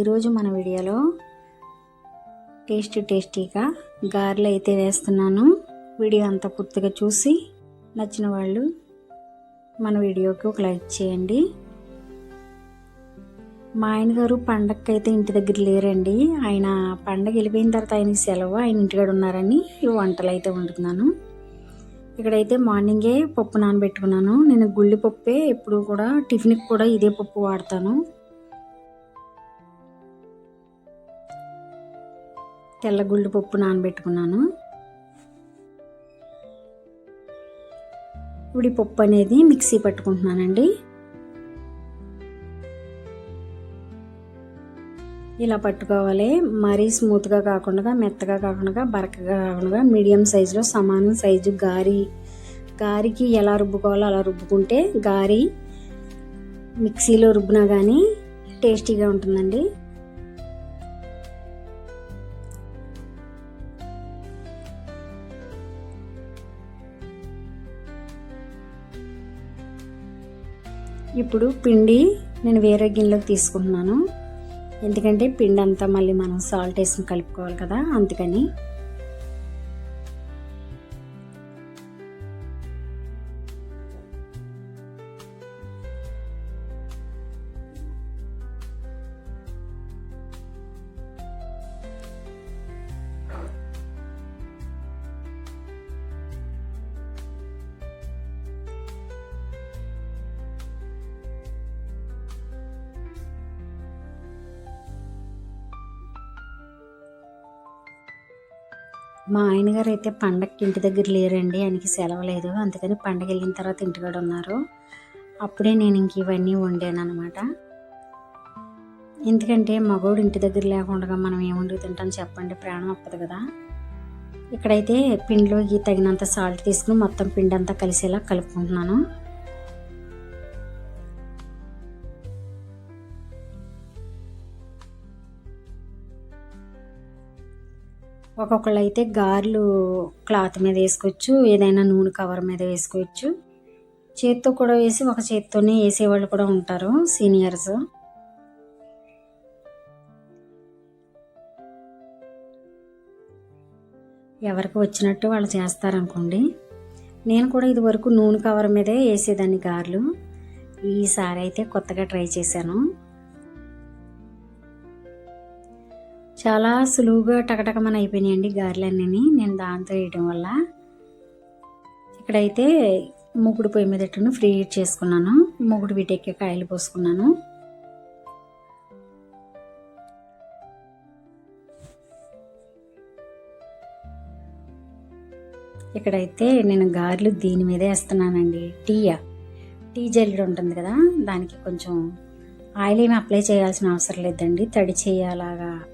ఈరోజు మన వీడియోలో టేస్టీ టేస్టీగా గారెలు అయితే వేస్తున్నాను. వీడియో అంతా పూర్తిగా చూసి నచ్చిన వాళ్ళు మన వీడియోకి ఒక లైక్ చేయండి. మా ఆయన గారు పండగకి అయితే ఇంటి దగ్గర లేరండి. ఆయన పండగ వెళ్ళిపోయిన తర్వాత ఆయనకి సెలవు ఆయన ఇంటికాడ ఉన్నారని ఈ వంటలు అయితే వండుతున్నాను. ఇక్కడైతే మార్నింగే పప్పు నానబెట్టుకున్నాను. నేను గుళ్ళి పప్పే ఎప్పుడు కూడా టిఫిన్కి కూడా ఇదే పప్పు వాడతాను. తెల్ల గుళ్ళు పప్పు నానబెట్టుకున్నాను. ఇప్పుడు ఈ పప్పు అనేది మిక్సీ పట్టుకుంటున్నానండి. ఇలా పట్టుకోవాలి. మరీ స్మూత్గా కాకుండా మెత్తగా కాకుండా బరకగా కాకుండా మీడియం సైజులో సమానం సైజు గారి గారికి ఎలా రుబ్బుకోవాలో అలా రుబ్బుకుంటే గారి మిక్సీలో రుబ్బినా కానీ టేస్టీగా ఉంటుందండి. ఇప్పుడు పిండి నేను వేరే గిన్నెలోకి తీసుకుంటున్నాను. ఎందుకంటే పిండి అంతా మళ్ళీ మనం సాల్ట్ వేసుకుని కలుపుకోవాలి కదా అందుకని. మా ఆయన గారు అయితే పండగకి ఇంటి దగ్గర లేరండి. ఆయనకి సెలవు లేదు అందుకని పండగ వెళ్ళిన తర్వాత ఇంటికాడ ఉన్నారు. అప్పుడే నేను ఇంక ఇవన్నీ వండాను అనమాట ఎందుకంటే మగోడు ఇంటి దగ్గర లేకుండా మనం ఏం వండుకు తింటాం చెప్పండి. ప్రాణం అప్పదు కదా. ఇక్కడైతే పిండిలోకి తగినంత సాల్ట్ తీసుకుని మొత్తం పిండి అంతా కలిసేలా కలుపుకుంటున్నాను. ఒక్కొక్కళ్ళు అయితే గారెలు క్లాత్ మీద వేసుకోవచ్చు ఏదైనా నూనె కవర్ మీద వేసుకోవచ్చు. చేత్తో కూడా వేసి ఒక చేత్తోనే వేసేవాళ్ళు కూడా ఉంటారు సీనియర్స్. ఎవరికి వచ్చినట్టు వాళ్ళు చేస్తారనుకోండి. నేను కూడా ఇది వరకు నూనె కవర్ మీదే వేసేదాన్ని గారెలు. ఈసారి అయితే కొత్తగా ట్రై చేశాను. చాలా సులువుగా టకటకమని అయిపోయినాయండి గారెలన్నీ నేను దాంతో వేయటం వల్ల ఇక్కడైతే మూకుడు పొయ్యి మీద ఎట్టును ఫ్రీ హీట్ చేసుకున్నాను. మూకుడు వీటెక్కి కాయలు పోసుకున్నాను. ఇక్కడైతే నేను గారెలు దీని మీదే వేస్తున్నానండి. టీయా? టీ జల్లుడు ఉంటుంది కదా దానికి కొంచెం ఆయిల్ ఏమి అప్లై చేయాల్సిన అవసరం లేదండి. తడి చేయాలాగా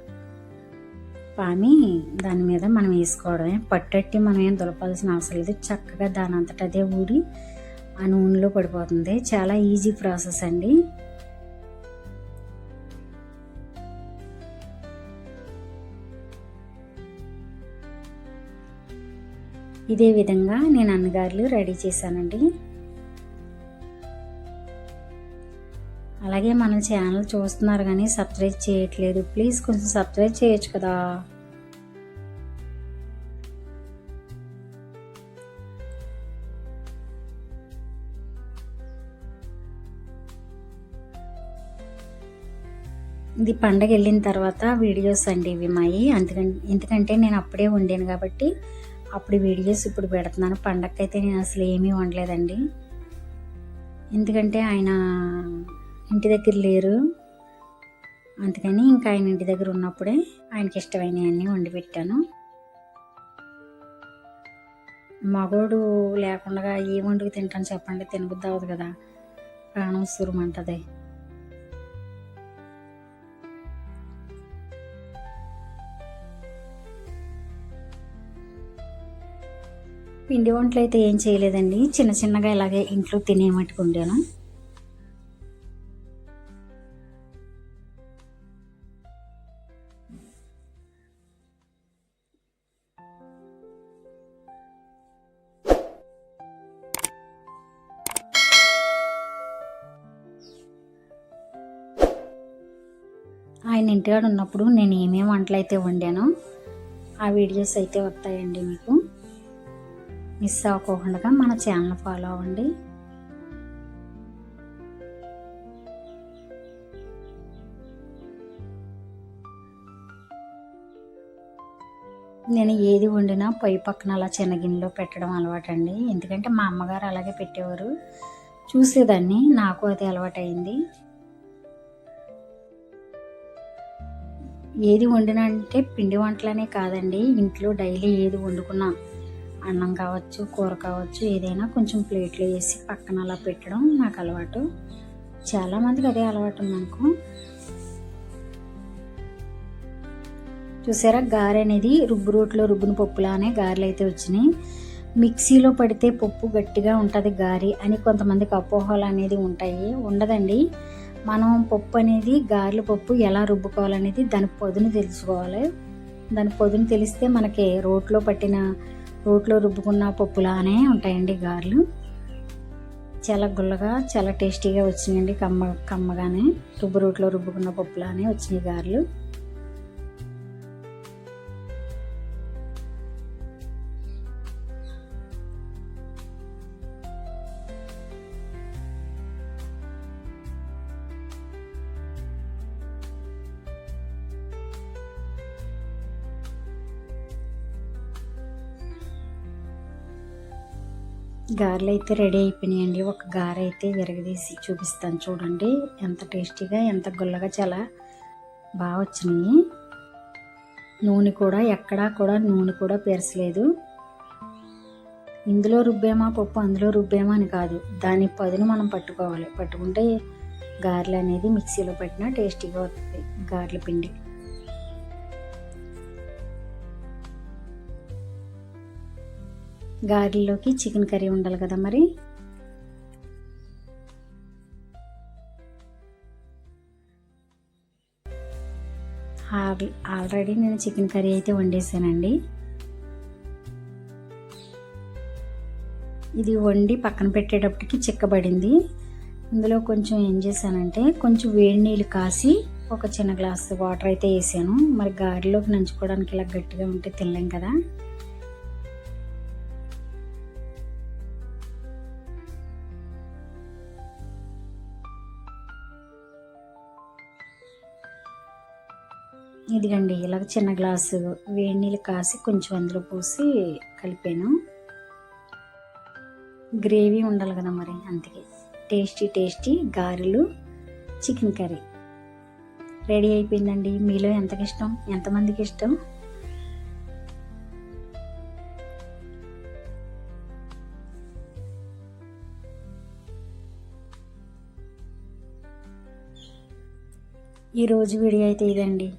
పామి దాని మీద మనం వేసుకోవడమే. పట్టట్టి మనం ఏం దులపాల్సిన అవసరం లేదు. చక్కగా దాని అంతటా అదే ఊడి ఆ నూనెలో పడిపోతుంది. చాలా ఈజీ ప్రాసెస్ అండి. ఇదే విధంగా నేను అన్నగారులు రెడీ చేశానండి. అలాగే మన ఛానల్ చూస్తున్నారు కానీ సబ్స్క్రైబ్ చేయట్లేదు. ప్లీజ్ కొంచెం సబ్స్క్రైబ్ చేయొచ్చు కదా. ఇది పండగ వెళ్ళిన తర్వాత వీడియోస్ అండి ఇవి మాయి అందుకంటే ఎందుకంటే నేను అప్పుడే వండాను కాబట్టి అప్పుడు వీడియోస్ ఇప్పుడు పెడుతున్నాను. పండగకైతే నేను అసలు ఏమీ వండలేదండి. ఎందుకంటే ఆయన ఇంటి దగ్గర లేరు. అందుకని ఇంకా ఆయన ఇంటి దగ్గర ఉన్నప్పుడే ఆయనకి ఇష్టమైనవన్నీ వండి పెట్టాను. మగోడు లేకుండా ఏ వండుకు తింటాను చెప్పండి తినబుద్ది అవ్వదు కదా. ప్రాణం సురుమంటది పిండి వంటలు అయితే ఏం చేయలేదండి. చిన్న చిన్నగా ఇలాగే ఇంట్లో తినే మట్టుకు ఆయన ఇంటికాడ ఉన్నప్పుడు నేను ఏమేమి వంటలు అయితే వండానో ఆ వీడియోస్ అయితే వస్తాయండి మీకు. మిస్ అవ్వకోకుండా మన ఛానల్ ఫాలో అవ్వండి. నేను ఏది వండినా పొయ్యి పక్కన అలా చిన్న గిన్నెలో పెట్టడం అలవాటండి. ఎందుకంటే మా అమ్మగారు అలాగే పెట్టేవారు. చూసేదాన్ని నాకు అది అలవాటైంది ఏది వండినా అంటే పిండి వంటలనే కాదండి. ఇంట్లో డైలీ ఏది వండుకున్నా అన్నం కావచ్చు కూర కావచ్చు ఏదైనా కొంచెం ప్లేట్లో వేసి పక్కన అలా పెట్టడం నాకు అలవాటు. చాలామందికి అదే అలవాటు ఉందనుకో చూసారా? గారె అనేది రుబ్బు రోట్లో రుబ్బున పప్పులానే గారెలు అయితే వచ్చినాయి. మిక్సీలో పడితే పప్పు గట్టిగా ఉంటుంది గారి అని కొంతమందికి అపోహలు అనేది ఉంటాయి. ఉండదండి. మనం పప్పు అనేది గారెల పప్పు ఎలా రుబ్బుకోవాలనేది దాని పొదును తెలుసుకోవాలి. దాని పొదును తెలిస్తే మనకి రోట్లో పట్టిన రోట్లో రుబ్బుకున్న పప్పులానే ఉంటాయండి గారెలు. చాలా గుల్లగా చాలా టేస్టీగా వచ్చినాయండి కమ్మ కమ్మగానే. రుబ్బు రోట్లో రుబ్బుకున్న పప్పులానే వచ్చినాయి గారెలు. గారెలు అయితే రెడీ అయిపోయినాయండి. ఒక గారె అయితే విరగదీసి చూపిస్తాను చూడండి. ఎంత టేస్టీగా ఎంత గుల్లగా చాలా బాగా వచ్చినాయి. నూనె కూడా ఎక్కడా కూడా నూనె కూడా పెరసలేదు. ఇందులో రుబ్బేమా పప్పు అందులో రుబ్బేమా అని కాదు. దాని పదును మనం పట్టుకోవాలి. పట్టుకుంటే గారెలు అనేది మిక్సీలో పెట్టినా టేస్టీగా వస్తుంది. గారెల పిండి. గారెలోకి చికెన్ కర్రీ ఉండాలి కదా మరి? ఆల్రెడీ నేను చికెన్ కర్రీ అయితే వండేసానండి. ఇది వండి పక్కన పెట్టేటప్పటికి చిక్కబడింది. ఇందులో కొంచెం ఏం చేశానంటే కొంచెం వేడి నీళ్ళు కాసి ఒక చిన్న గ్లాస్ వాటర్ అయితే వేసాను. మరి గారెలోకి నంచుకోవడానికి ఇలా గట్టిగా ఉంటే తినలేం కదా. ఇదిగండి ఇలాగ చిన్న గ్లాసు వేడి నీళ్ళు కాసి కొంచెం అందులో పోసి కలిపాను. గ్రేవీ ఉండాలి కదా మరి అందుకే. Tasty tasty garelu chicken curry. Ready అయిపోయిందండి. మీలో ఎంతకి ఇష్టం? ఎంతమందికి ఇష్టం? ఈరోజు వీడియో అయితే ఇదండి.